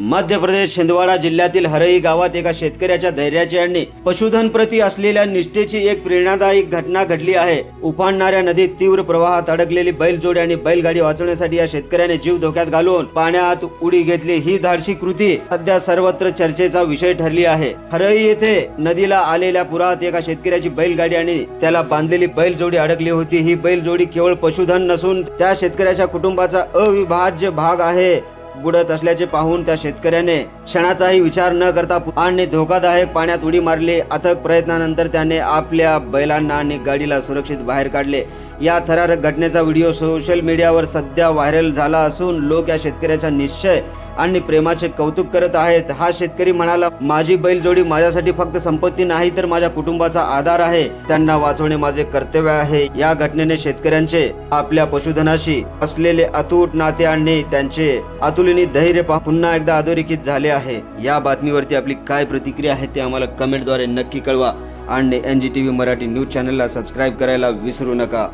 मध्य प्रदेश छिंदवाडा जिल्ह्यातील हरई गावात एका शेतकऱ्याच्या धैर्याची आणि पशुधन प्रती असलेल्या निष्ठेची एक प्रेरणादायी घटना घडली आहे. उफाणणाऱ्या नदीत तीव्र प्रवाहात अडकलेली बैलजोडी आणि बैलगाडी वाचवण्यासाठी या शेतकऱ्याने जीव धोक्यात घालून पाण्यात उडी घेतली. ही धाडशी कृती सध्या सर्वत्र चर्चेचा विषय ठरली आहे. हरई येथे नदीला आलेल्या पुरात एका शेतकऱ्याची बैलगाडी आणि त्याला बांधलेली बैलजोडी अडकली होती. ही बैलजोडी केवळ पशुधन नसून त्या शेतकऱ्याच्या कुटुंबाचा अविभाज्य भाग आहे. बुडत असल्याचे पाहून त्या शेतकऱ्याने क्षणाचाही विचार न करता आणि धोकादायक पाण्यात उडी मारली. अथक प्रयत्नानंतर त्याने आपल्या बैलांना आणि गाडीला सुरक्षित बाहेर काढले. या थरारक घटनेचा व्हिडिओ सोशल मीडियावर सध्या व्हायरल झाला असून लोक या शेतकऱ्याचा निश्चय आणि प्रेमाचे कौतुक करत आहेत. हा शेतकरी म्हणाला माझी बैलजोडी माझ्यासाठी फक्त संपत्ती नाही तर माझ्या कुटुंबाचा आधार आहे. त्यांना वाचवणे माझे कर्तव्य आहे. या घटनेने शेतकऱ्यांचे आपल्या पशुधनाशी असलेले अतूट नाते आणि त्यांचे अतुलनीय धैर्य पा- पुन्हा एकदा अधोरेखित झाले आहे. या बातमीवरती आपली काय प्रतिक्रिया आहे ते आम्हाला कमेंटद्वारे नक्की कळवा. आणि N G T V Marathi news चॅनलला सबस्क्राईब करायला विसरू नका.